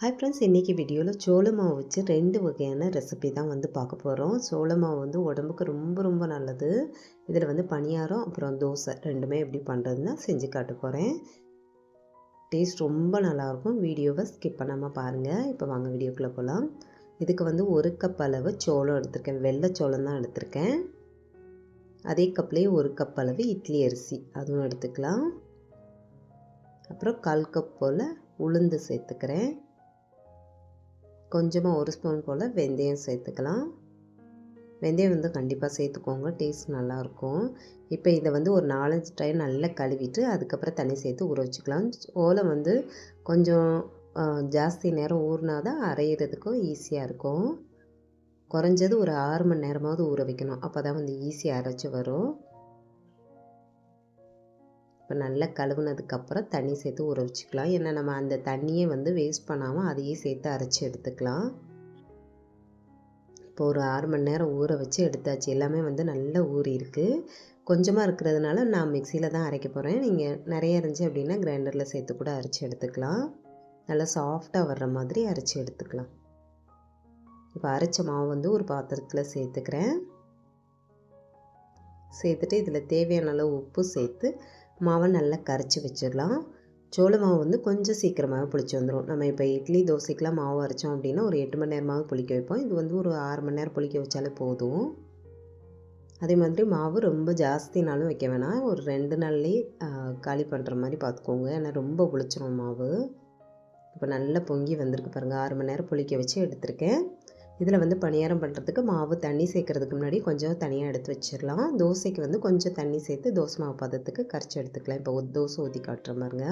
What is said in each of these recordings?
Hi friends இன்றைக்கி வீடியோவில் சோள மாவு வச்சு ரெண்டு வகையான ரெசிபி தான் வந்து பார்க்க போகிறோம் சோள மாவு வந்து உடம்புக்கு ரொம்ப ரொம்ப நல்லது. இதில் வந்து பணியாரம் அப்புறம் தோசை ரெண்டுமே எப்படி பண்ணுறதுன்னா செஞ்சு காட்ட போகிறேன் டேஸ்ட் ரொம்ப நல்லாயிருக்கும். வீடியோவை ஸ்கிப் பண்ணாமல் பாருங்கள் இப்போ வாங்க வீடியோக்குள்ளே போகலாம் இதுக்கு வந்து ஒரு கப் அளவு சோளம் எடுத்திருக்கேன். வெள்ளை சோளம் தான் எடுத்திருக்கேன். அதே கப்லேயே ஒரு கப் அளவு இட்லி அரிசி. அதுவும் எடுத்துக்கலாம். அப்புறம் கால் கப் போல் உளுந்து சேர்த்துக்கிறேன். கொஞ்சமாக ஒரு ஸ்பூன் போல் வெந்தயம் சேர்த்துக்கலாம். வெந்தயம் வந்து கண்டிப்பாக சேர்த்துக்கோங்க டேஸ்ட் நல்லாயிருக்கும் இப்போ இதை வந்து ஒரு நாலஞ்சு டைம் நல்லா கழுவிட்டு அதுக்கப்புறம் தண்ணி சேர்த்து ஊற வச்சுக்கலாம். ஓலை வந்து கொஞ்சம் ஜாஸ்தி நேரம் ஊறினா தான் அரைகிறதுக்கும் ஈஸியாக இருக்கும். குறைஞ்சது ஒரு ஆறு மணி நேரமாவது ஊற வைக்கணும். அப்போ தான் வந்து ஈஸியாக அரைச்சி வரும். இப்போ நல்லா கழுவுனதுக்கப்புறம் தண்ணி சேர்த்து ஊற வச்சுக்கலாம். ஏன்னா நம்ம அந்த தண்ணியை வந்து வேஸ்ட் பண்ணாமல் அதையே சேர்த்து அரைச்சி எடுத்துக்கலாம். இப்போ ஒரு ஆறு மணி நேரம் ஊற வச்சு எடுத்தாச்சு. எல்லாமே வந்து நல்லா ஊறி இருக்குது கொஞ்சமாக இருக்கிறதுனால நான் மிக்சியில் தான் அரைக்க போகிறேன் நீங்கள் நிறைய இருந்துச்சு அப்படின்னா கிரைண்டரில் சேர்த்து கூட அரைச்சி எடுத்துக்கலாம். நல்லா சாஃப்டாக வர்ற மாதிரி அரைச்சி எடுத்துக்கலாம். இப்போ அரைச்ச மாவு வந்து ஒரு பாத்திரத்தில் சேர்த்துக்கிறேன். சேர்த்துட்டு இதில் தேவையான அளவு உப்பு சேர்த்து மாவை நல்லா கரைச்சி வச்சிடலாம். சோள மாவு வந்து கொஞ்சம் சீக்கிரமாக புளிச்சு வந்துடும் நம்ம இப்போ இட்லி தோசைக்கெலாம் மாவு அரைச்சோம் அப்படின்னா ஒரு எட்டு மணி நேரமாவது புளிக்க வைப்போம். இது வந்து ஒரு ஆறு மணி நேரம் புளிக்க வச்சாலே போதும். அதே மாதிரி மாவு ரொம்ப ஜாஸ்தினாலும் வைக்க வேணாம். ஒரு ரெண்டு நாள்லேயே காலி பண்ணுற மாதிரி பார்த்துக்கோங்க. ஏன்னா ரொம்ப புளிச்சிரும் மாவு. இப்போ நல்லா பொங்கி வந்திருக்கு பாருங்கள் ஆறு மணி நேரம் புளிக்க வச்சு எடுத்திருக்கேன். இதில் வந்து பணியாரம் பண்ணுறதுக்கு மாவு தண்ணி சேர்க்குறதுக்கு முன்னாடி கொஞ்சம் தனியாக எடுத்து வச்சிடலாம். தோசைக்கு வந்து கொஞ்சம் தண்ணி சேர்த்து தோசை மாவு பதத்துக்கு கரைச்சி எடுத்துக்கலாம். இப்போ தோசை ஊற்றி காட்டுற மாதிரிங்க.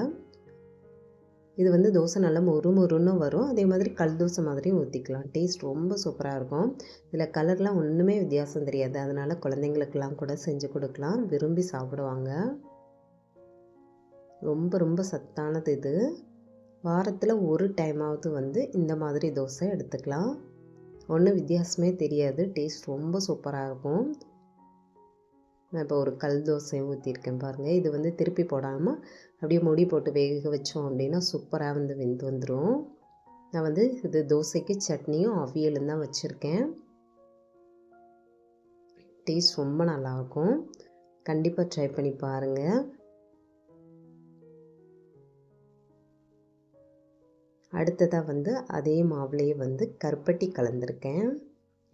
இது வந்து தோசை நல்லா மொறு மொறுன்னு வரும். அதே மாதிரி கல் தோசை மாதிரியும் ஊற்றிக்கலாம் டேஸ்ட் ரொம்ப சூப்பராக இருக்கும். இதில் கலர்லாம் ஒன்றுமே வித்தியாசம் தெரியாது. அதனால் குழந்தைங்களுக்கெல்லாம் கூட செஞ்சு கொடுக்கலாம். விரும்பி சாப்பிடுவாங்க. ரொம்ப ரொம்ப சத்தானது இது. வாரத்தில் ஒரு டைமாவது வந்து இந்த மாதிரி தோசை எடுத்துக்கலாம். ஒன்றும் வித்தியாசமே தெரியாது. டேஸ்ட் ரொம்ப சூப்பராக இருக்கும். நான் இப்போ ஒரு கல் தோசை ஊற்றிருக்கேன் பாருங்கள் இது வந்து திருப்பி போடாமல் அப்படியே முடி போட்டு வேக வச்சோம் அப்படின்னா சூப்பராக வந்து வெந்து வந்துடும் நான் வந்து இது தோசைக்கு சட்னியும் அவியலும் தான் வச்சுருக்கேன். டேஸ்ட் ரொம்ப நல்லாயிருக்கும் கண்டிப்பாக ட்ரை பண்ணி பாருங்கள் அடுத்ததாக வந்து அதே மாவுலேயே வந்து கருப்பட்டி கலந்துருக்கேன்.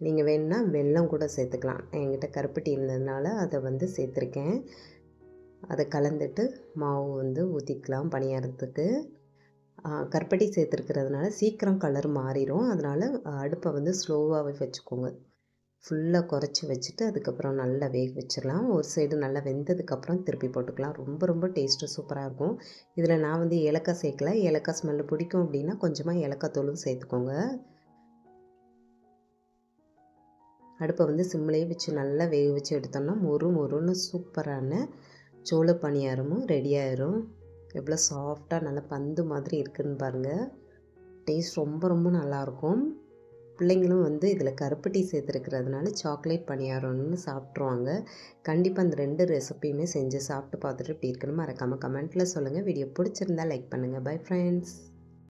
நீங்கள் வேணுன்னா வெல்லம் கூட சேர்த்துக்கலாம். என்கிட்ட கருப்பட்டி இருந்ததுனால அதை வந்து சேர்த்துருக்கேன். அதை கலந்துட்டு மாவு வந்து ஊற்றிக்கலாம் பணியாரத்துக்கு. கருப்பட்டி சேர்த்துருக்கிறதுனால சீக்கிரம் கலர் மாறிடும் அதனால் அடுப்பை வந்து ஸ்லோவாகவே வச்சுக்கோங்க. ஃபுல்லாக குறைச்சி வச்சுட்டு அதுக்கப்புறம் நல்லா வேக வச்சிடலாம். ஒரு சைடு நல்லா வெந்ததுக்கப்புறம் திருப்பி போட்டுக்கலாம். ரொம்ப ரொம்ப டேஸ்ட்டு சூப்பராக இருக்கும். இதில் நான் வந்து ஏலக்காய் சேர்க்கல. ஏலக்காய் ஸ்மெல்லு பிடிக்கும் அப்படின்னா கொஞ்சமாக ஏலக்காய் தோலும் சேர்த்துக்கோங்க. அடுப்பை வந்து சிம்லேயே வச்சு நல்லா வேக வச்சு எடுத்தோம்னா மொறு மொறுன்னு சூப்பரான சோள பணியாரமும் ரெடியாயிரும் எவ்வளோ சாஃப்டாக நல்லா பந்து மாதிரி இருக்குதுன்னு பாருங்கள் டேஸ்ட் ரொம்ப ரொம்ப நல்லாயிருக்கும் பிள்ளைங்களும் வந்து இதில் கருப்பட்டி சேர்த்துருக்கிறதுனால சாக்லேட் பணியாரம்னு சாப்பிட்ருவாங்க கண்டிப்பாக அந்த ரெண்டு ரெசிப்பியுமே செஞ்சு சாப்பிட்டு பார்த்துட்டு எப்படி இருக்குன்னு மறக்காமல் கமெண்ட்டில் சொல்லுங்கள் வீடியோ பிடிச்சிருந்தா லைக் பண்ணுங்கள் பை ஃப்ரெண்ட்ஸ்.